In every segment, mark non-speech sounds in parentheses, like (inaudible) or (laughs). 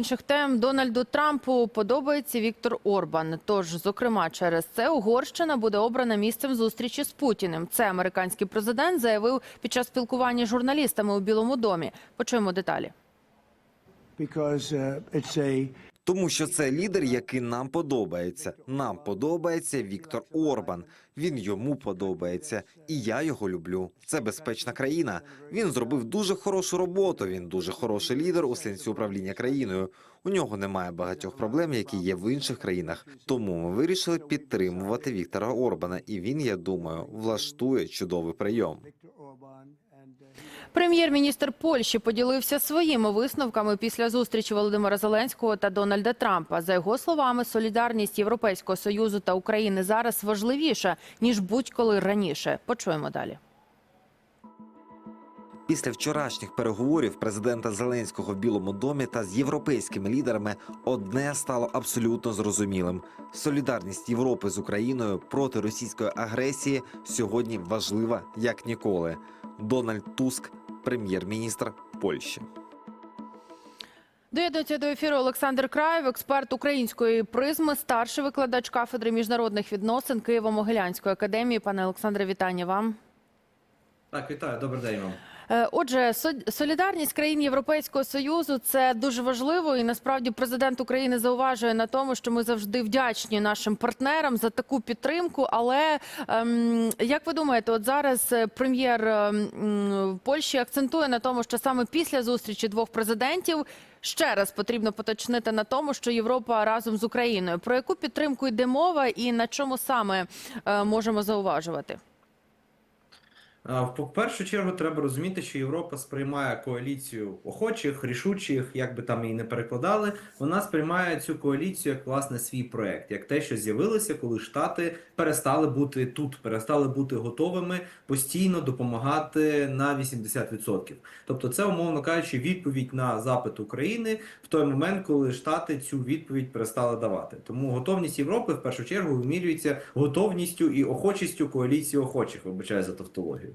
Інших тем Дональду Трампу подобається Віктор Орбан. Тож, зокрема, через це Угорщина буде обрана місцем зустрічі з Путіним. Це американський президент заявив під час спілкування з журналістами у Білому домі. Почуємо деталі. Тому що це лідер, який нам подобається. Нам подобається Віктор Орбан. Він йому подобається, і я його люблю. Це безпечна країна. Він зробив дуже хорошу роботу. Він дуже хороший лідер у сенсі управління країною. У нього немає багатьох проблем, які є в інших країнах. Тому ми вирішили підтримувати Віктора Орбана, і він, я думаю, влаштує чудовий прийом. Прем'єр-міністр Польщі поділився своїми висновками після зустрічі Володимира Зеленського та Дональда Трампа. За його словами, солідарність Європейського союзу та України зараз важливіша ніж будь-коли раніше. Почуємо далі. Після вчорашніх переговорів президента Зеленського в Білому домі та з європейськими лідерами одне стало абсолютно зрозумілим: солідарність Європи з Україною проти російської агресії сьогодні важлива як ніколи. Дональд Туск, прем'єр-міністр Польщі. Доєднується до ефіру Олександр Краєв, експерт української призми, старший викладач кафедри міжнародних відносин Києво-Могилянської академії. Пане Олександре, вітання вам. Так, вітаю, добрий день вам. Е, Отже, солідарність країн Європейського союзу це дуже важливо, і насправді президент України зауважує на тому, що ми завжди вдячні нашим партнерам за таку підтримку. Але ем, як ви думаєте, от зараз е, прем'єр ем, Польщі акцентує на тому, що саме після зустрічі двох президентів ще раз потрібно поточнити на тому, що Європа разом з Україною. Про яку підтримку йде мова, і на чому саме е, можемо зауважувати? В першу чергу треба розуміти, що Європа сприймає коаліцію охочих, рішучих, як би там її не перекладали. Вона сприймає цю коаліцію як власне свій проект, як те, що з'явилося, коли Штати перестали бути тут, перестали бути готовими постійно допомагати на 80%. Тобто, це умовно кажучи, відповідь на запит України в той момент, коли Штати цю відповідь перестали давати. Тому готовність Європи в першу чергу вимірюється готовністю і охочістю коаліції охочих, вибачаю за тавтологію.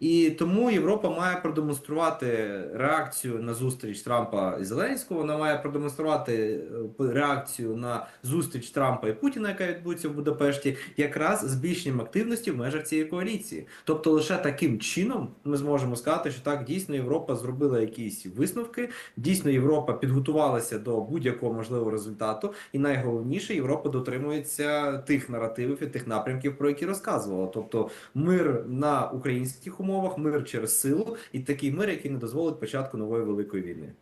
І тому Європа має продемонструвати реакцію на зустріч Трампа і Зеленського. Вона має продемонструвати е, реакцію на зустріч Трампа і Путіна, яка відбудеться в Будапешті, якраз збільшенням активності в межах цієї коаліції. Тобто, лише таким чином ми зможемо сказати, що так дійсно Європа зробила якісь висновки. Дійсно, Європа підготувалася до будь-якого можливого результату, і найголовніше, Європа дотримується тих наративів і тих напрямків, про які розказувала. Тобто, мир на українських умовах, мир через силу, і такий мир, який не дозволить початку нової великої війни.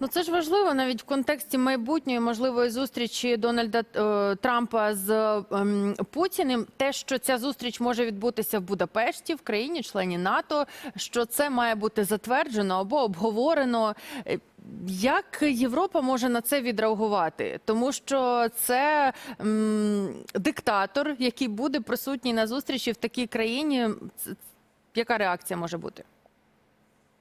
Ну це ж важливо навіть в контексті майбутньої можливої зустрічі Дональда е, Трампа з ем, Путіним. Те, що ця зустріч може відбутися в Будапешті, в країні, члені НАТО, що це має бути затверджено або обговорено. Е, Як Європа може на це відреагувати? Тому що це м, диктатор, який буде присутній на зустрічі в такій країні. Яка реакція може бути?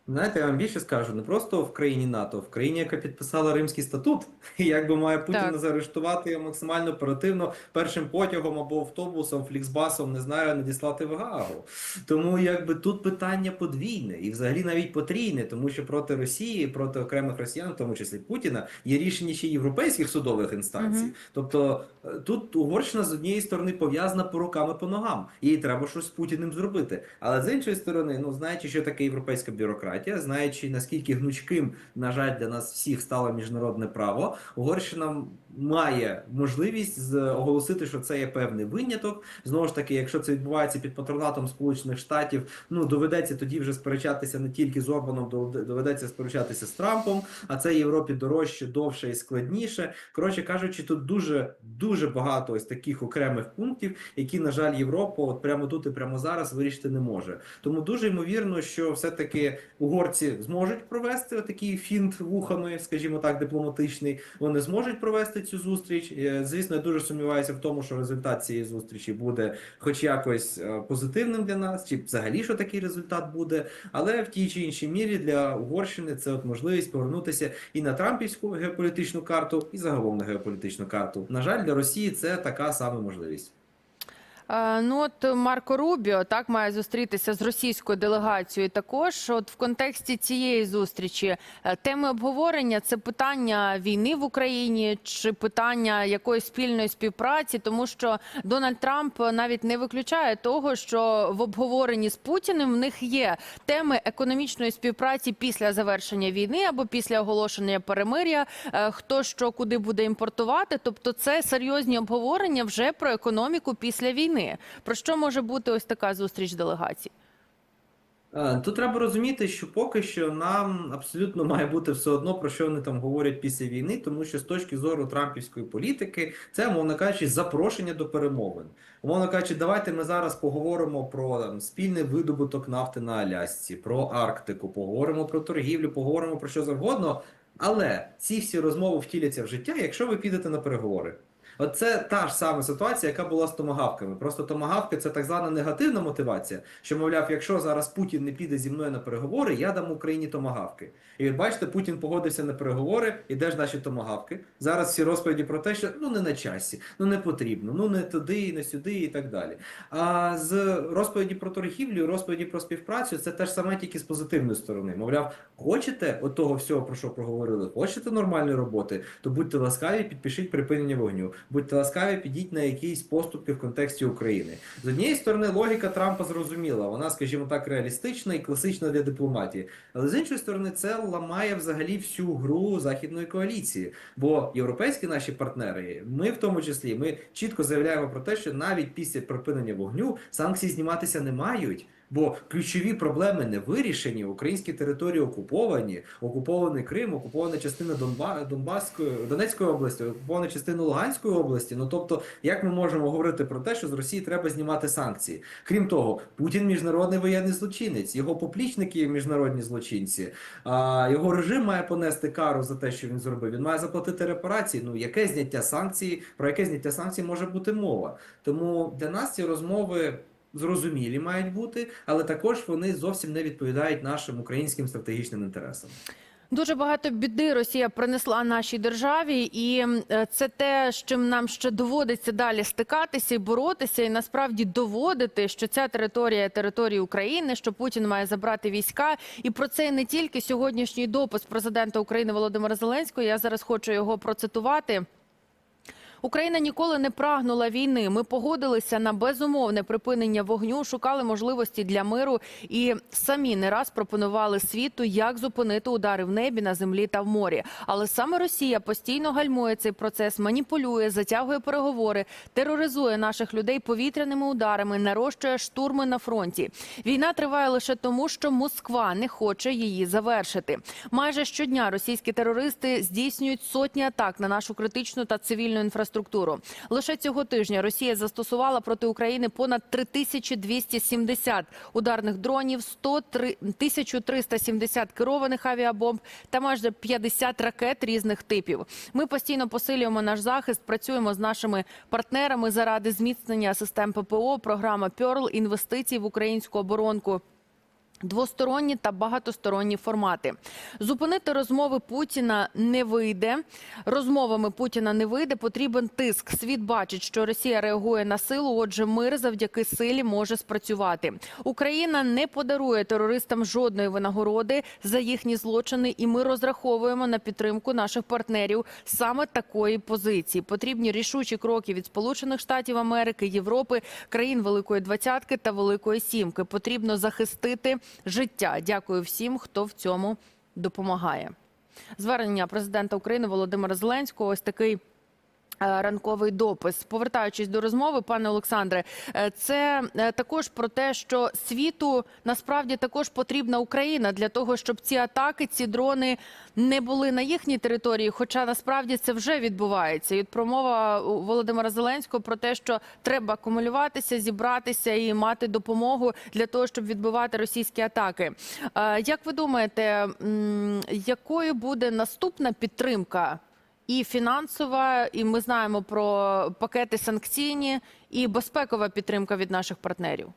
Знаєте, я вам більше скажу, не просто в країні НАТО, в країні, яка підписала Римський статут, (laughs) і якби має Путіна Так. заарештувати максимально оперативно першим потягом або автобусом, фліксбасом, не знаю, надіслати в Гаагу. Тому якби тут питання подвійне і взагалі навіть потрійне, тому що проти Росії, проти окремих росіян, в тому числі Путіна, є рішення ще європейських судових інстанцій. Мгм. Тобто е, тут Угорщина з однієї сторони пов'язана по руками по ногам, їй треба щось з Путіним зробити. Але з іншої сторони, ну знаючи, що таке європейська бюрократія, знаючи наскільки гнучким, на жаль, для нас всіх стало міжнародне право, Угорщина має можливість оголосити, що це є певний виняток. Знову ж таки, якщо це відбувається під патронатом Сполучених Штатів, ну доведеться тоді вже сперечатися не тільки з Орбаном, довед- доведеться сперечатися з Трампом, а це Європі дорожче, довше і складніше. Коротше кажучи, тут дуже дуже багато ось таких окремих пунктів, які, на жаль, Європа от прямо тут і прямо зараз вирішити не може. Тому дуже ймовірно, що все-таки угорці зможуть провести такий фінт вухами, скажімо так, дипломатичний. Вони зможуть провести цю зустріч. Е, Звісно, я дуже сумніваюся в тому, що результат цієї зустрічі буде, хоч якось е, позитивним для нас, чи взагалі що такий результат буде. Але в тій чи іншій мірі для Угорщини це от можливість повернутися і на Трампівську геополітичну карту, і загалом на геополітичну карту. На жаль, для Росії це така сама можливість. Ну от Марко Рубіо так має зустрітися з російською делегацією. Також от в контексті цієї зустрічі е, теми обговорення це питання війни в Україні чи питання якоїсь спільної співпраці, тому що Дональд Трамп навіть не виключає того, що в обговоренні з Путіним в них є теми економічної співпраці після завершення війни або після оголошення перемир'я. е, Хто що куди буде імпортувати? Тобто, це серйозні обговорення вже про економіку після війни. Про що може бути ось така зустріч делегацій? Е, Тут треба розуміти, що поки що нам абсолютно має бути все одно, про що вони там говорять після війни, тому що з точки зору трампівської політики це, мовно кажучи, запрошення до перемовин. Умовно кажучи, давайте ми зараз поговоримо про там, спільний видобуток нафти на Алясці, про Арктику, поговоримо про торгівлю, поговоримо про що завгодно. Але ці всі розмови втіляться в життя, якщо ви підете на переговори. Оце та ж сама ситуація, яка була з томагавками. Просто томагавки це так звана негативна мотивація, що, мовляв, якщо зараз Путін не піде зі мною на переговори, я дам Україні томагавки. І от бачите, Путін погодився на переговори, і де ж наші томагавки? Зараз всі розповіді про те, що ну не на часі, ну не потрібно, ну не туди, не сюди і так далі. А з розповіді про торгівлю, розповіді про співпрацю, це те ж саме тільки з позитивної сторони. Мовляв, хочете от того всього, про що проговорили, хочете нормальної роботи, то будьте ласкаві, підпишіть припинення вогню. Будьте ласкаві, підіть на якісь поступки в контексті України. З однієї сторони, логіка Трампа зрозуміла, вона, скажімо так, реалістична і класична для дипломатії. Але з іншої сторони, це ламає взагалі всю гру західної коаліції. Бо європейські наші партнери, ми в тому числі, ми чітко заявляємо про те, що навіть після припинення вогню санкції зніматися не мають. Бо ключові проблеми не вирішені. Українські території окуповані, окупований Крим, окупована частина Донба... Донбаської Донецької області, окупована частина Луганської області. Ну тобто, як ми можемо говорити про те, що з Росії треба знімати санкції? Крім того, Путін міжнародний воєнний злочинець, його поплічники міжнародні злочинці. А його режим має понести кару за те, що він зробив. Він має заплатити репарації. Ну яке зняття санкцій, про яке зняття санкцій може бути мова? Тому для нас ці розмови. Зрозумілі мають бути, але також вони зовсім не відповідають нашим українським стратегічним інтересам. Дуже багато біди Росія принесла нашій державі, і е, це те, з чим нам ще доводиться далі стикатися і боротися, і насправді доводити, що ця територія територія України, що Путін має забрати війська. І про це не тільки сьогоднішній допис президента України Володимира Зеленського. Я зараз хочу його процитувати. Україна ніколи не прагнула війни. Ми погодилися на безумовне припинення вогню, шукали можливості для миру і самі не раз пропонували світу, як зупинити удари в небі, на землі та в морі. Але саме Росія постійно гальмує цей процес, маніпулює, затягує переговори, тероризує наших людей повітряними ударами, нарощує штурми на фронті. Війна триває лише тому, що Москва не хоче її завершити. Майже щодня російські терористи здійснюють сотні атак на нашу критичну та цивільну інфраструктуру. Лише цього тижня Росія застосувала проти України понад 3270 ударних дронів, 103 1370 керованих авіабомб та майже 50 ракет різних типів. Ми постійно посилюємо наш захист, працюємо з нашими партнерами заради зміцнення систем ППО. Програма Пьорл інвестицій в українську оборонку. Двосторонні та багатосторонні формати. Зупинити розмови Путіна не вийде. Розмовами Путіна не вийде. Потрібен тиск. Світ бачить, що Росія реагує на силу. Отже, мир завдяки силі може спрацювати. Україна не подарує терористам жодної винагороди за їхні злочини, і ми розраховуємо на підтримку наших партнерів саме такої позиції. Потрібні рішучі кроки від Сполучених Штатів Америки, Європи, країн Великої Двадцятки та Великої Сімки. Потрібно захистити життя. Дякую всім, хто в цьому допомагає. Звернення президента України Володимира Зеленського. Ось такий. Е, Ранковий допис, повертаючись до розмови, пане Олександре, е, це е, також про те, що світу насправді також потрібна Україна для того, щоб ці атаки, ці дрони не були на їхній території. Хоча насправді це вже відбувається. І от промова Володимира Зеленського про те, що треба акумулюватися, зібратися і мати допомогу для того, щоб відбивати російські атаки. Як ви думаєте, якою буде наступна підтримка? І фінансова, і ми знаємо про пакети санкційні, і безпекова підтримка від наших партнерів.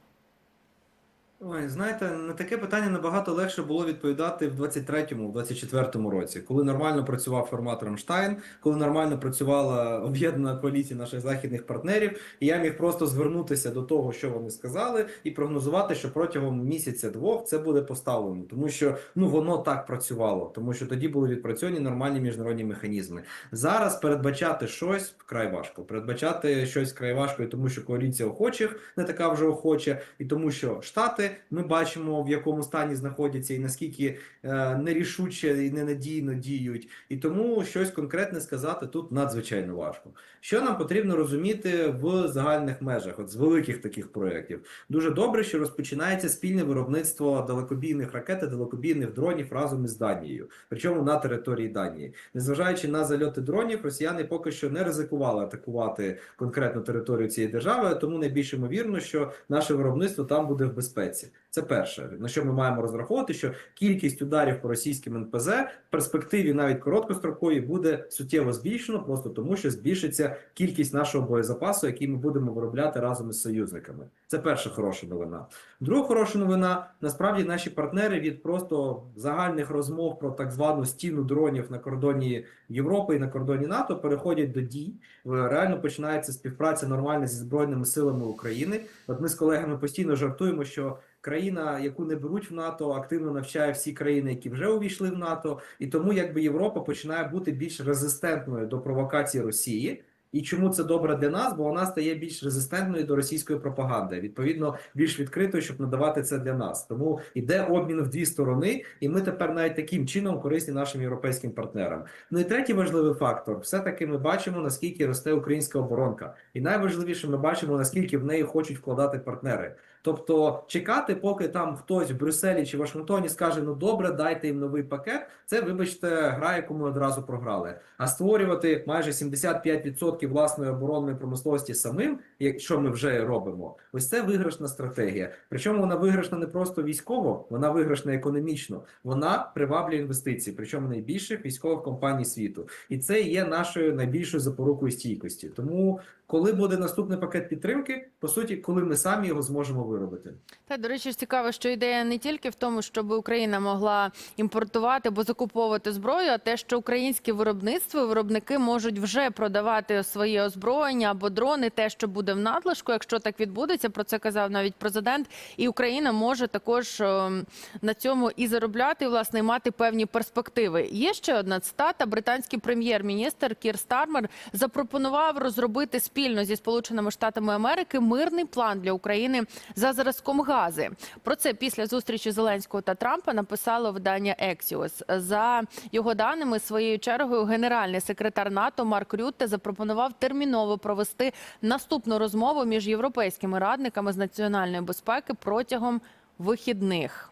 Ой, знаєте, на таке питання набагато легше було відповідати в 23-му, в 24-му році, коли нормально працював формат Рамштайн, коли нормально працювала об'єднана коаліція наших західних партнерів, і я міг просто звернутися до того, що вони сказали, і прогнозувати, що протягом місяця-двох це буде поставлено, тому що ну воно так працювало, тому що тоді були відпрацьовані нормальні міжнародні механізми. Зараз передбачати щось вкрай важко. Передбачати щось вкрай важко, і тому що коаліція охочих не така вже охоча, і тому що штати ми бачимо в якому стані знаходяться, і наскільки е, нерішуче і ненадійно діють. І тому щось конкретне сказати тут надзвичайно важко. Що нам потрібно розуміти в загальних межах, от з великих таких проєктів? Дуже добре, що розпочинається спільне виробництво далекобійних ракет і далекобійних дронів разом із Данією, причому на території Данії. Незважаючи на зальоти дронів, росіяни поки що не ризикували атакувати конкретну територію цієї держави, тому найбільш ймовірно, що наше виробництво там буде в безпеці китайців. Це перше, на що ми маємо розраховувати, що кількість ударів по російським НПЗ в перспективі навіть короткостроковій буде суттєво збільшено, просто тому що збільшиться кількість нашого боєзапасу, який ми будемо виробляти разом із союзниками. Це перша хороша новина. Друга хороша новина: насправді наші партнери від просто загальних розмов про так звану стіну дронів на кордоні Європи і на кордоні НАТО переходять до дій. Е, Реально починається співпраця нормальна зі збройними силами України. От ми з колегами постійно жартуємо, що країна, яку не беруть в НАТО, активно навчає всі країни, які вже увійшли в НАТО, і тому якби Європа починає бути більш резистентною до провокації Росії. І чому це добре для нас? Бо вона стає більш резистентною до російської пропаганди, відповідно, більш відкритою, щоб надавати це для нас. Тому йде обмін в дві сторони, і ми тепер навіть таким чином корисні нашим європейським партнерам. Ну і третій важливий фактор: все таки ми бачимо наскільки росте українська оборонка, і найважливіше, ми бачимо наскільки в неї хочуть вкладати партнери. Тобто чекати, поки там хтось в Брюсселі чи Вашингтоні скаже: ну добре, дайте їм новий пакет. Це, вибачте, гра, яку ми одразу програли. А створювати майже 75% власної оборонної промисловості самим, якщо ми вже робимо, ось це виграшна стратегія. Причому вона виграшна не просто військово, вона виграшна економічно. Вона приваблює інвестиції, причому найбільших військових компаній світу. І це є нашою найбільшою запорукою стійкості. Тому, коли буде наступний пакет підтримки, по суті, коли ми самі його зможемо виробити. Та до речі, цікаво, що ідея не тільки в тому, щоб Україна могла імпортувати або закуповувати зброю, а те, що українське виробництво виробники можуть вже продавати своє озброєння або дрони, те, що буде в надлишку, якщо так відбудеться, про це казав навіть президент. І Україна може також ем, на цьому і заробляти, власне, і мати певні перспективи. Є ще одна цитата. Британський прем'єр-міністр Кір Стармер запропонував розробити спільно зі Сполученими Штатами Америки мирний план для України за зразком гази. Про це після зустрічі Зеленського та Трампа написало видання Axios. За його даними, своєю чергою, генеральний секретар НАТО Марк Рютте запропонував терміново провести наступну розмову між європейськими радниками з національної безпеки протягом вихідних.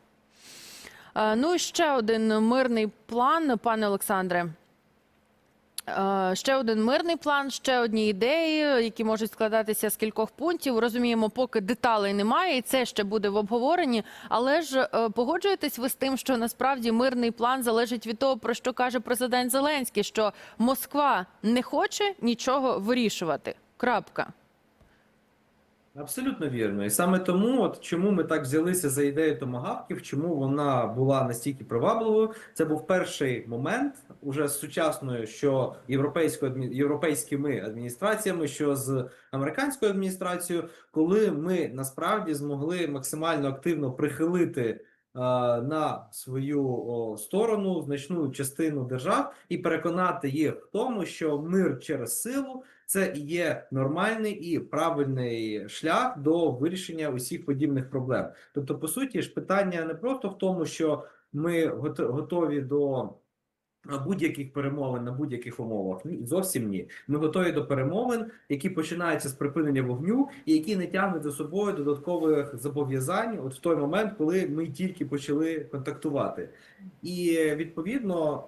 Е, Ну і ще один мирний план, пане Олександре. Е, Ще один мирний план, ще одні ідеї, які можуть складатися з кількох пунктів. Розуміємо, поки деталей немає, і це ще буде в обговоренні. Але ж е, погоджуєтесь ви з тим, що насправді мирний план залежить від того, про що каже президент Зеленський, що Москва не хоче нічого вирішувати. Крапка. Абсолютно вірно. І саме тому, от чому ми так взялися за ідею томагавків, чому вона була настільки привабливою, це був перший момент уже з сучасною, що європейською європейськими адміністраціями, що з американською адміністрацією, коли ми насправді змогли максимально активно прихилити на свою сторону значну частину держав і переконати їх в тому, що мир через силу це є нормальний і правильний шлях до вирішення усіх подібних проблем. Тобто, по суті, ж питання не просто в тому, що ми гот- готові до будь-яких перемовин на будь-яких умовах. Ні, зовсім ні. Ми готові до перемовин, які починаються з припинення вогню, і які не тягнуть за собою додаткових зобов'язань, от в той момент, коли ми тільки почали контактувати. І відповідно,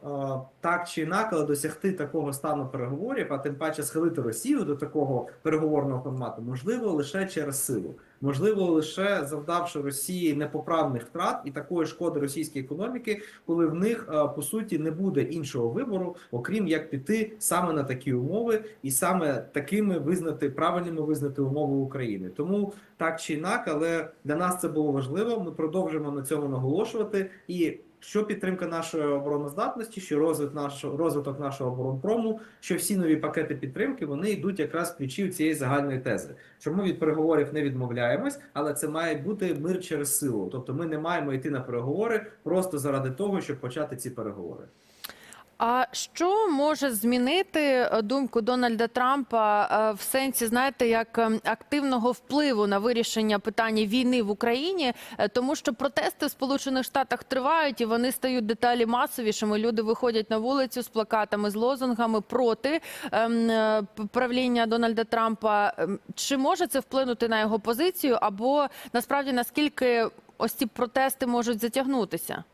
так чи інакше, досягти такого стану переговорів, а тим паче схилити Росію до такого переговорного формату, можливо лише через силу. Можливо лише завдавши Росії непоправних втрат і такої шкоди російській економіки, коли в них е, по суті не буде іншого вибору, окрім як піти саме на такі умови, і саме такими визнати правильними визнати умови України. Тому так чи інак, але для нас це було важливо. Ми продовжимо на цьому наголошувати і. Що підтримка нашої обороноздатності, що розвиток нашого розвиток нашого оборонпрому, що всі нові пакети підтримки вони йдуть якраз ключів ключі цієї загальної тези. Що ми від переговорів не відмовляємось, але це має бути мир через силу. Тобто, ми не маємо йти на переговори просто заради того, щоб почати ці переговори. А що може змінити е, думку Дональда Трампа е, в сенсі, знаєте, як ем, активного впливу на вирішення питання війни в Україні, Е, тому що протести в Сполучених Штатах тривають і вони стають деталі масовішими. Люди виходять на вулицю з плакатами, з лозунгами проти ем, правління Дональда Трампа. Ем, Чи може це вплинути на його позицію, або насправді наскільки ось ці протести можуть затягнутися?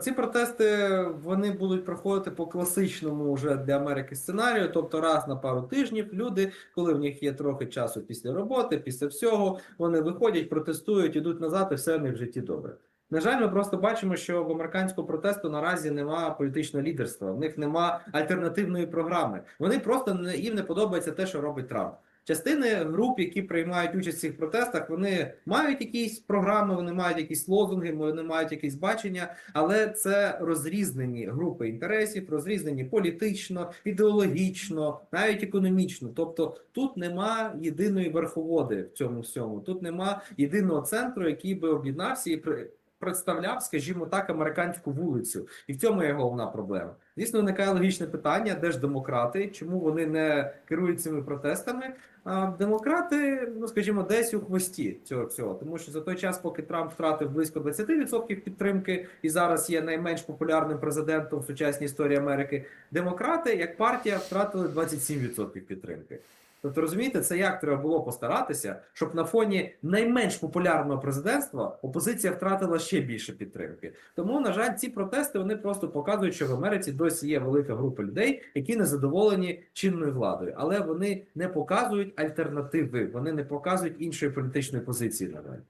Ці протести вони будуть проходити по класичному вже для Америки сценарію. Тобто, раз на пару тижнів люди, коли в них є трохи часу після роботи, після всього, вони виходять, протестують, ідуть назад, і все в них в житті добре. На жаль, ми просто бачимо, що в американського протесту наразі немає політичного лідерства, в них нема альтернативної програми. Вони просто не їм не подобається те, що робить Трамп. Частини груп, які приймають участь в цих протестах, вони мають якісь програми, вони мають якісь лозунги, вони мають якісь бачення, але це розрізнені групи інтересів, розрізнені політично, ідеологічно, навіть економічно. Тобто тут нема єдиної верховоди в цьому всьому. Тут нема єдиного центру, який би об'єднався і при- представляв, скажімо так, американську вулицю. І в цьому є головна проблема. Звісно, виникає логічне питання, де ж демократи, чому вони не керують цими протестами. А демократи, ну скажімо, десь у хвості цього всього, тому що за той час, поки Трамп втратив близько 20% підтримки і зараз є найменш популярним президентом в сучасній історії Америки, демократи як партія втратили 27% підтримки. Тобто, розумієте, це як треба було постаратися, щоб на фоні найменш популярного президентства опозиція втратила ще більше підтримки. Тому, на жаль, ці протести вони просто показують, що в Америці досі є велика група людей, які не задоволені чинною владою, але вони не показують альтернативи, вони не показують іншої політичної позиції. На жаль.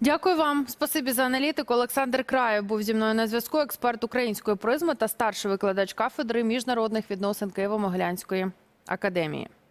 Дякую вам. Спасибі за аналітику. Олександр Краєв був зі мною на зв'язку. Експерт української призми та старший викладач кафедри міжнародних відносин Києво-Могилянської академії.